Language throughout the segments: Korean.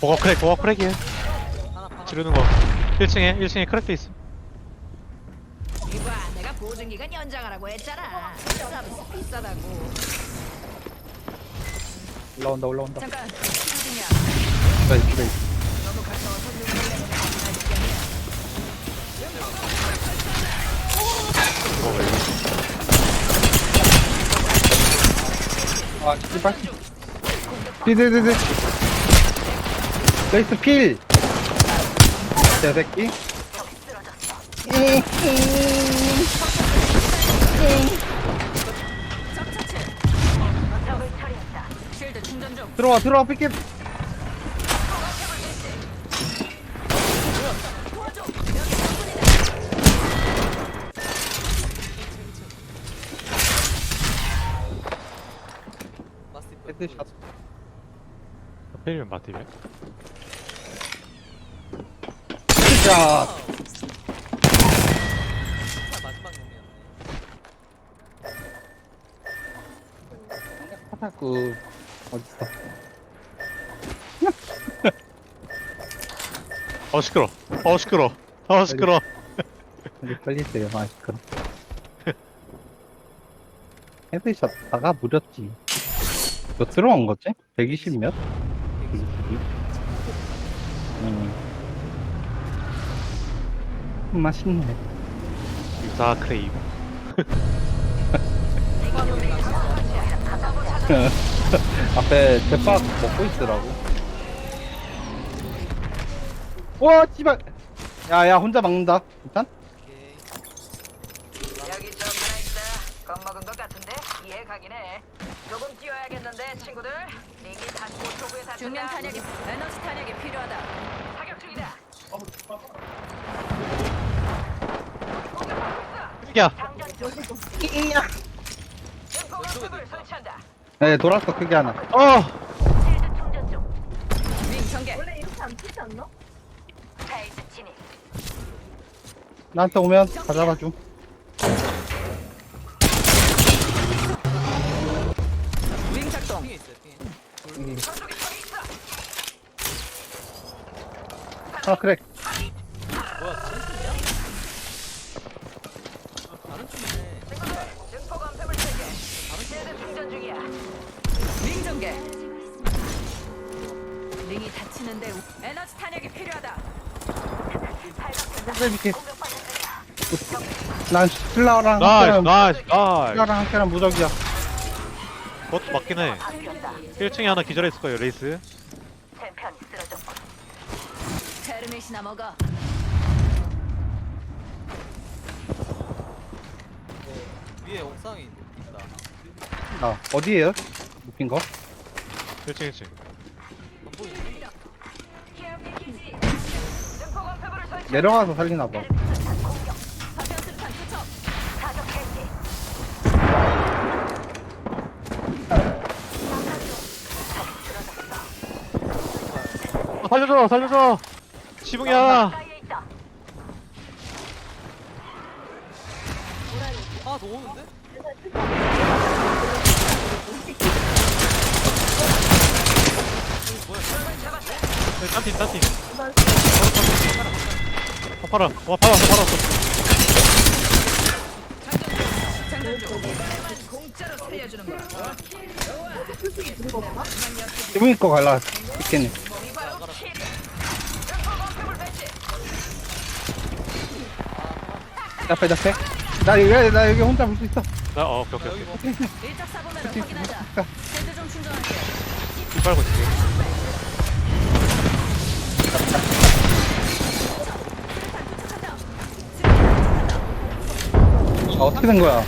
보가 크랙 보가 크랙이에요 하나 지르는 거 1층에 1층에 크랙도 있어 이봐, 내가 보증기간 연장하라고 했잖아. 서비스 비싸다고. 올라온다 올라온다 잠깐, 치료 중이야. 그래 그래 너무 가까워서. 아 씨발 디디디디. 레이스 필. 충전 중. 들어와 들어와 삐끼. 헤드샷 페이면 마티베 진짜 아, 마지막 놈이었네 파타쿠. 어딨어 어 시끄러. 어 시끄러. 어 시끄러. 여기 걸리세요. 아 시끄러. 헤드샷 다가 무렸지. 너 들어온 거지? 120 몇? 122? 음. 맛있네 유사 크레이브 앞에 대박 먹고 있더라고. 와, 씨발. 야, 야, 혼자 막는다. 일단. 오케이 여기 좀 하나 있다. 겁먹은 것 같은데 이해 가긴 해. 조금 뛰어야겠는데 친구들. 링이 다시 오토부에 다 중량 탄약이 에너지 탄약이 필요하다. 사격 중이다. 야 증폭압습을 설치한다. 네, 돌았어, 크게 하나. 어! 실드 충전 중. 링 전개. 원래 이렇게 안 뜨지 않나? 페이스 진입. 나한테 오면 다 잡아줘. 아, 그래. 뭐야 다른 팀이야? 아, 다른 팀이네 친구들 증폭암패물 설계. 실드 충전 중이야. 링 전개. 링이 닫히는데 우- 에너지 탄약이 필요하다. 이렇게. 난 슬라랑 나이스 나이스 나이스 슬라랑 함께랑 무적이야. 그것도 맞긴 해 1층에 하나 기절했을 거예요 레이스 챔피언이 쓰러졌고. 테르밋이나 먹어. 위에 옥상에 있다 아, 어디에요? 묶인 거? 1층 1층 안 설치. 내려가서 살리나봐. 파편 수류탄 투척. 사격 개시. 아, 살려줘 살려줘 지붕이야 사이에 있다. 하나 더 오는데? 딴팀 딴팀 어 팔아 와 팔아 팔아 공짜로 살려주는 거야. 지붕이 거 갈라. 있겠네. 옆에, 옆에. 나 여기, 나 여기 혼자 볼 수 있어. 나 어 오케이 오케이 여기 오케이 뭐 일적 사고면을 확인하자. 핸드 좀 충전할게. 이 빨고 있을게. 아, 어떻게 된 거야?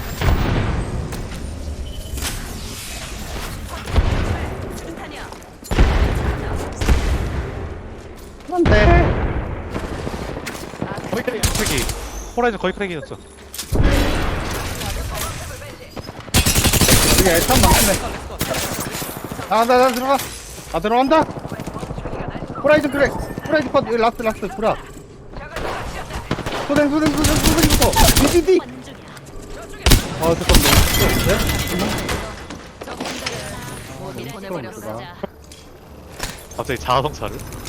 호라이즌 거의 크랙이었어 여기 애탄 많네. 아, 나, 나 들어가. 아, 들어간다. 호라이즌 그래. 호라이즌 컷. 여기 라스트, 라스트. 브라. 소댕, 소댕, 소댕, 소댕부터. 디디디. 아, 잠깐만. 그다 갑자기 자아성찰을?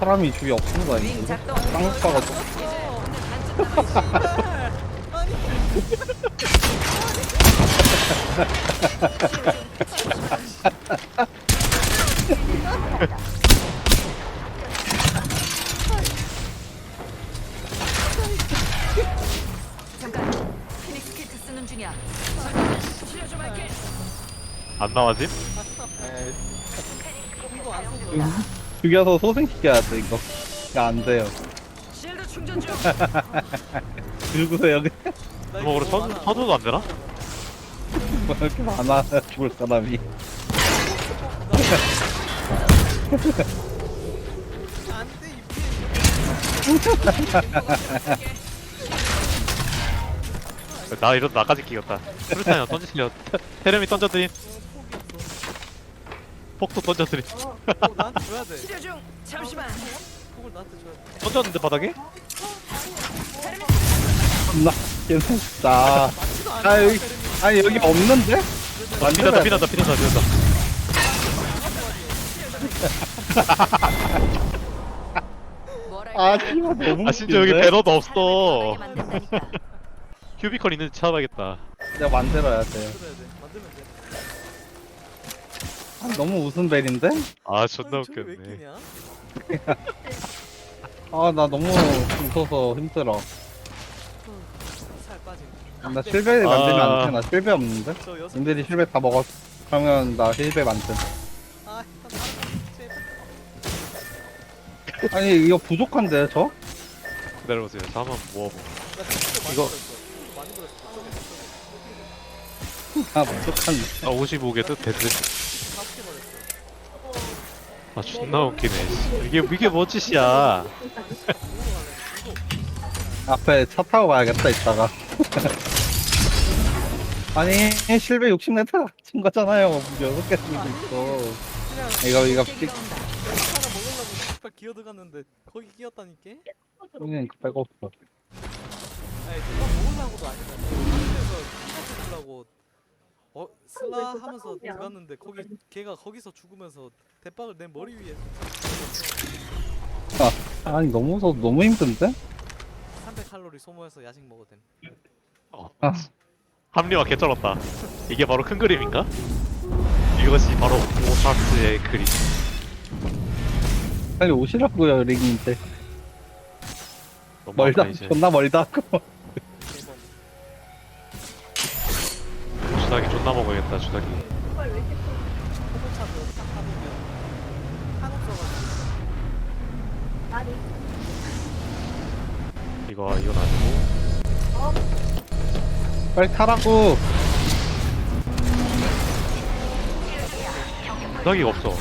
사람이 주위에 없는 거? 작동. 쌍꺼가 좀 잠깐. 피닉스 키트 쓰는 중이야. 치료 좀 할게. 안 나와짐? 이거 안 써줘. 죽여서 소생시켜야 돼 이거 야안 돼요 실드 충전 중. 들고서 여기 나 이거 주먹으로 너무 쳐, 많아. 쳐줘도 안 되나? 뭐 이렇게 많아 죽을 사람이 안돼 이나 이러다 나까지 끼겠다. 수류탄이나 던지실려. 테렘이 던져드림. 폭도 던져드림. 어, 나한테 줘야 돼. 치료 중. 잠시만. 그걸 나한테 줘야 돼. 던졌는데 바닥에? 나 괜찮다 맞지도 않아. 아 여기 아니 여기 없는데? 아, 피난다 피난다 피난다 피난다. 아 씨발 너무 아 심지어 여기 웃긴데? 배너도 없어. 큐비컬 있는지 찾아봐야겠다. 내가 만들어야 돼 만들어야 돼. 만들면 돼. 아, 너무 웃음벨인데? 아 존나 아니, 저기 왜 웃겼네. 끼냐? 아 나 너무 웃어서 힘들어 살 빠짐. 나 실베 만들면 아. 안돼 나 실베 없는데? 저 여섯. 님들이 실베 다 먹었 그러면 나 실베 만듦 아, 제발. 아니 이거 부족한데 저? 기다려보세요. 저 한번 모아보. 나 진짜 많이 이거- 많이. 아 부족한데 아 55개 뜻 됐지. 아 존나 웃기네. 씨. 이게 이게 뭐 짓이야? 앞에 차 타고 가야겠다 이따가 아니 실베 60m 친 거잖아요 여섯 개 쓰고 있어 이거 이거 온다. 하나 먹으려고 씨발 기어 들어갔는데 거기 끼었다니까? 삐는 빼고 없어 아니 누가 먹으려고도 아니다. 그래서 주려고 어 슬라 하면서 들어갔는데 거기 걔가 거기서 죽으면서 대박을 내 머리 위에 아니 너무 무서워 너무 힘든데? 300 칼로리 소모해서 야식 먹어도 됨. 아 합리화 개쩔었다. 이게 바로 큰 그림인가? 이것이 바로 오사스의 그림. 빨리 오시라고요 링인데 너무 멀다 이제. 존나 멀다 주사기 존나 먹어야겠다. 한옥 써가지고 이거 이건 아니고. 빨리 타라고 주사기가 없어.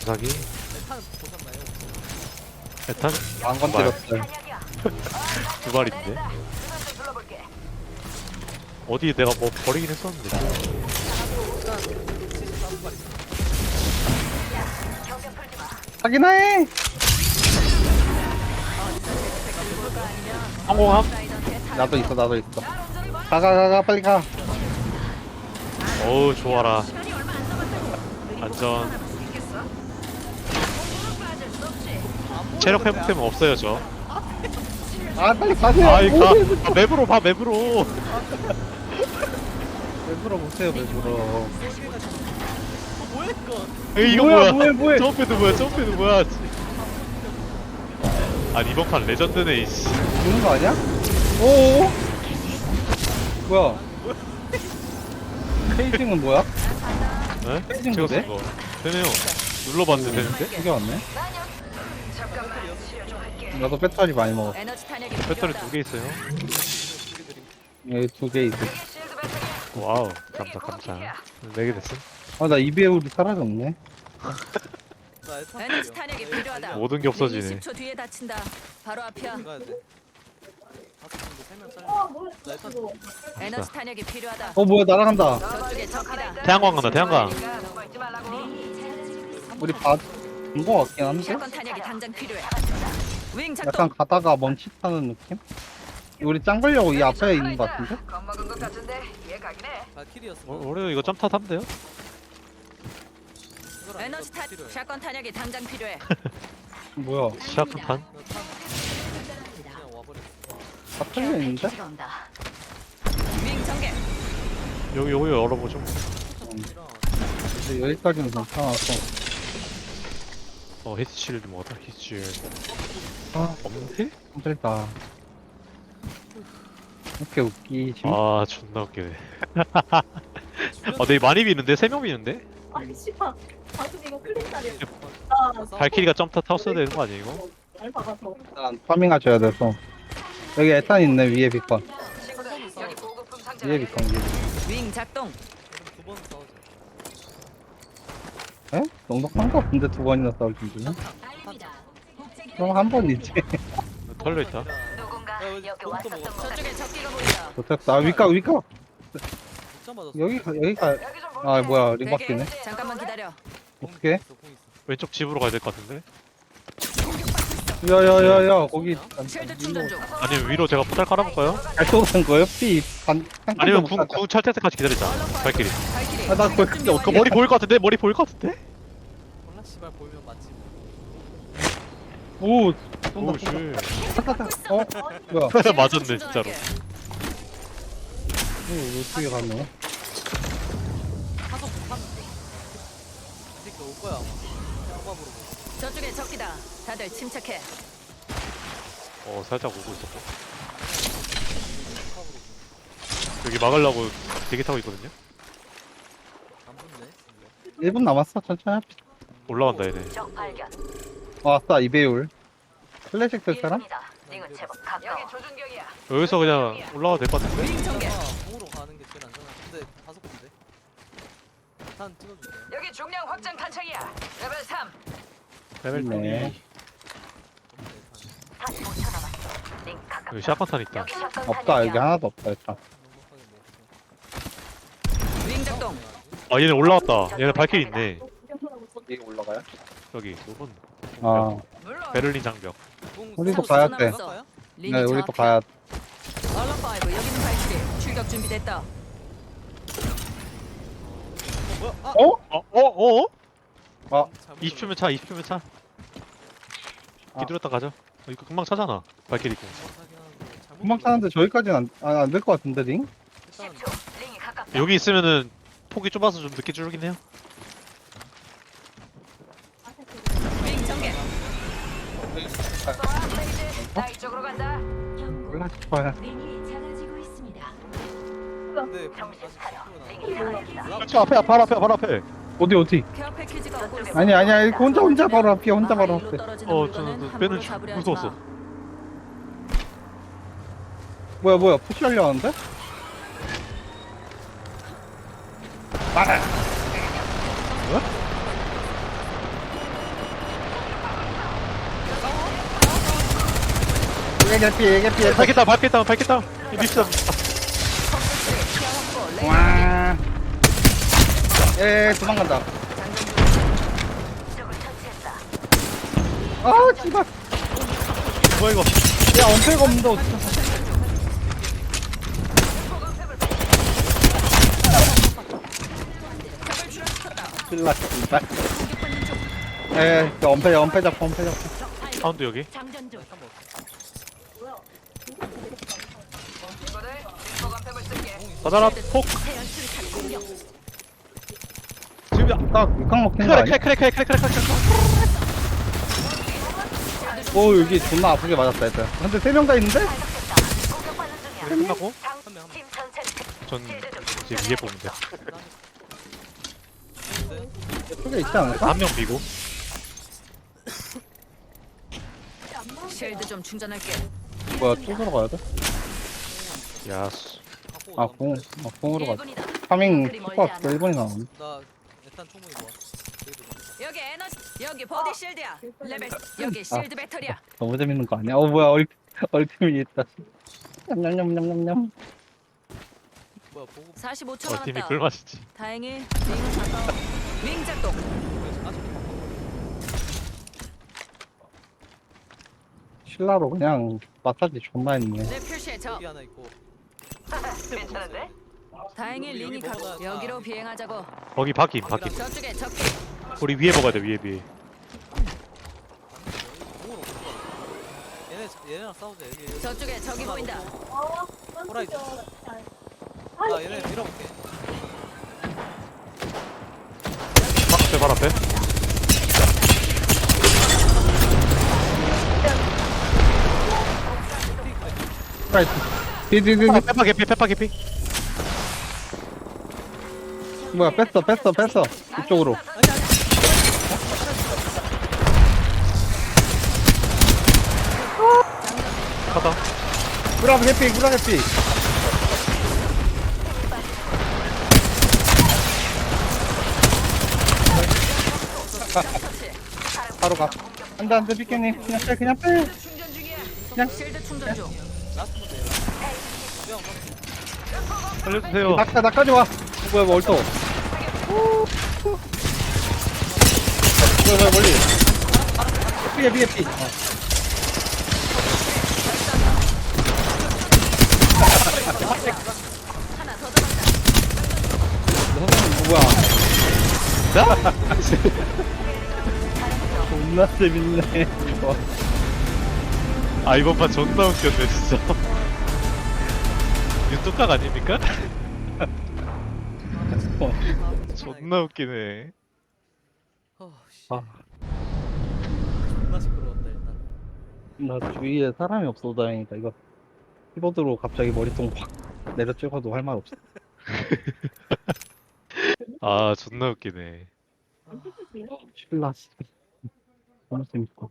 주사기? 탄 보셨나요? 안 건드렸어요 두 발인데. 어디 내가 뭐 버리긴 했었는데. 일단 75발 있어. 확인해 성공함? 나도 있어 나도 있어 가 가 가 가 빨리 가 어우 좋아라. 안전. 체력 회복템은 없어요 저. 아 빨리 가세요 아이 가. 오, 아, 맵으로 봐 맵으로. 왜 물어보세요 왜 물어 어 뭐야 이거? 에이, 이거 뭐야, 뭐야? 뭐야, 뭐야? 점프도 뭐야? 점프도 뭐야? 아니 이번 판 레전드네 이씨. 죽는 거 아니야? 오 뭐야 페이징은 뭐야? 네? 페이징 제가 뭐대? 쓴 거. 되네요. 눌러봤는데 되는데? 이게 왔네. 나도 배터리 많이 먹었어 에너지 탄약이 배터리. 두 개 있어요. 여기 두 개 있어. 와우 감사 감사. 네개 됐음. 아 나 이배우리 사라졌네 나 에탄 에너지 필요해. 탄약이 나 필요하다. 모든 게 없어지네. 10초 뒤에 다친다. 바로 앞이야. 가야 돼. 다섯 명인데 세명 잘려. 나 에탄 좀 에너지 탄약이 필요하다. 어 뭐야 날아간다 저쪽에 적이다. 태양광 간다 태양광. 우리 봐 본거 같긴 한데 샷건 탄약이 당장 필요해. 윙 작동. 약간 가다가 타는 느낌? 우리 짱 걸려고 이 앞에 있는 거 같은데? 겁먹은 것 같은데 이해 가긴 해. 발키리였으면 어, 우리 이거 점타 타면 돼요? 에너지 필요해. 샷건 탄약이 당장 필요해. 뭐야 시합판? 이거 탄 그냥 와버렸어. 다 틀려있는데? 기지가 온다. 전개. 여기 여기 열어보죠 이랑 이제 여기까지는 괜찮았어 어 히트실드 뭐다 히트실드 아 없는데? 힘들다 이렇게 웃기지 아 존나 웃기네 아 근데 많이 비는데? 3명 비는데? 아니 씨발 가슴 이거 클릭다리 아 발키리가 점타 타웠어야 되는 거 아니에요 이거? 날 박아서 일단 파밍하셔야 돼서 여기 에탄 있네 위에 비건 친구들 여기 보급품 상자. 위에 비건 위에 윙 작동. 두번 싸우자. 에? 넉넉한 거 같은데 두 번이나 싸울 정도면? 그럼 한 번이지 털려있다 여기 왔었던 먹었어. 것 저쪽에 적기가 보인다. 좋겠다 아 위가 위가 진짜 맞았어. 여기 여기가 여기 좀 볼게. 아 뭐야 링 되게 바뀌네 잠깐만 기다려. 어떻게? 공 있어. 왼쪽 집으로 가야 될 것 같은데? 야 야 야 야 거기 쉴드 충전 중. 아니면 위로 제가 포탈 깔아볼까요? 잘 쏘는 거예요? 피 반, 아니면 궁궁찰 때까지 기다리자 발키리. 아, 나 그거 근데 그. 머리 보일 것 같은데? 머리 보일 것 같은데? 몰라 씨발 보이면 맞지. 오 오씨 어? 뭐야 맞았네. 진짜로 이거 어떻게 가네 타서 타. 이 새끼 올 거야 아마. 호밥으로. 저쪽에 적기다. 다들 침착해. 어 살짝 오고 있었고. 여기 막으려고 대기 타고 있거든요? 안 붙네. 1분 남았어 천천히 올라간다 얘네 적 발견. 왔다 이배율 클래식 될 사람? 링은 제법 가까워. 여기 조준경이야. 여기서 그냥 올라가도 될 것 같은데? 윙 전개. 아, 가는 게 제일 안전해. 근데 다섯 군데. 탄 찍어줄게. 여기 중량 확장 탄창이야. 레벨 3. 레벨 네. 2 45초 남았어. 링 가깝다. 여기 샷건탄 있다 여기 샷건 없다 여기 탄약이야. 하나도 없다 일단 넉넉하게 먹었어. 윙 작동. 아 얘네 올라왔다 얘네 발키리 있네 여기 올라가요? 여기 요건 아. 베를린 장벽 우리도 가야 돼. 네 우리도 정확해. 가야 돼 얼른 파이브 여기는 발키리. 출격 준비됐다. 아! 어? 어? 어? 어? 아 잘못 20초면 차 20초면 차 아. 기다렸다 가자 어, 이거 금방 차잖아 발키리 공 금방. 타는데 저기까지는 안될 것 같은데 링? 일단 10초. 링이 가깝다. 여기 있으면은 폭이 좁아서 좀 늦게 줄긴 해요 링이 사라진다. 저 앞에 바로 앞에 바로 앞에 어디 어디? 패키지가. 아니 아니야 이거 혼자 혼자 바로 앞이야 혼자 바로 앞에 어, 저, 하지 무서웠어. 마. 뭐야 뭐야 푸시하려 하는데? 얘 개피 얘 개피 밝겠다 밝겠다 밝겠다 밉시다 와. 예 도망간다. 아 씨발. 뭐야 이거? 야 엄폐가 없는데 어떡해. 큰일 났다. 예 엄폐 엄폐 잡고 엄폐 잡고. 사운드 여기 장전 중. 한번 친구들, 인포감템을 쓸게. 받아라 폭. 지금 딱 육각 먹힌 거 아니야? 크랙 크랙 크랙 크랙 크랙 오 여기 존나 아프게 맞았다 일단 근데 세 명 다 있는데? 끝나고 한전 이제 위에 보면 근데 이쪽에 있지 않을까? 돼한 명 비고 쉴드 좀 충전할게. 뭐야 또 들어가야 돼? 야수 아. 공, 아 공으로 가자 1분이다. 파밍 멀지 슈퍼 않아. 1번이 나오네 나 일단 총무이 좋아. 저희도 좋아. 여기 에너지, 여기 보디 실드야. 레벨, 여기 실드 배터리야. 너무 재밌는 거 아니야? 어 뭐야 얼, 얼팀이 있다 뭐야 보고 45초 어 팀이 남았다. 꿀맛이지 다행히 윙은 가까워. 윙 작동. 그래서 아직 신라로 그냥 마사지 존나 했네 내 표시에 적. 여기 하나 있고 괜찮은데? 다행히 린이 가 먹어놔. 여기로 비행하자고. 거기 바퀴 바퀴 저쪽에 적기. 우리 위에 먹어야 돼 위에 위에. 얘네 얘네랑 싸우자. 여기 여기. 저쪽에 적이 보인다. 아, 호라이즌. 아, 나 얘네 밀어볼게. 발 앞에 발 앞에 프라이트. 디디디디. 페파 개피 페파 개피 뭐야, 뺐어, 뺐어, 뺐어. 이쪽으로. 가다 구라 해피, 구라 해피. 바로 가. 안 돼, 안 돼, 비켜님. 그냥 빼, 그냥 빼. 그냥- 실드 충전 중. 라스트 너 살려주세요 낙타, 나까지 와. 뭐야, 뭐, 얼토. 뭐야, 뭐야, 멀리. 피해, 피해, 피. 어. 뭐야. 존나 재밌네. 아 이번 판 존나 웃겼네 진짜 뚝딱 아닙니까? 어. 존나 웃기네 어, 씨. 아, 존나 시끄러웠다 일단. 나 주위에 사람이 없어 다행이다. 이거 키보드로 갑자기 머리통 확 내려 찍어도 할 말 없어. 아 존나 웃기네 신라 씨. 너무 재밌고.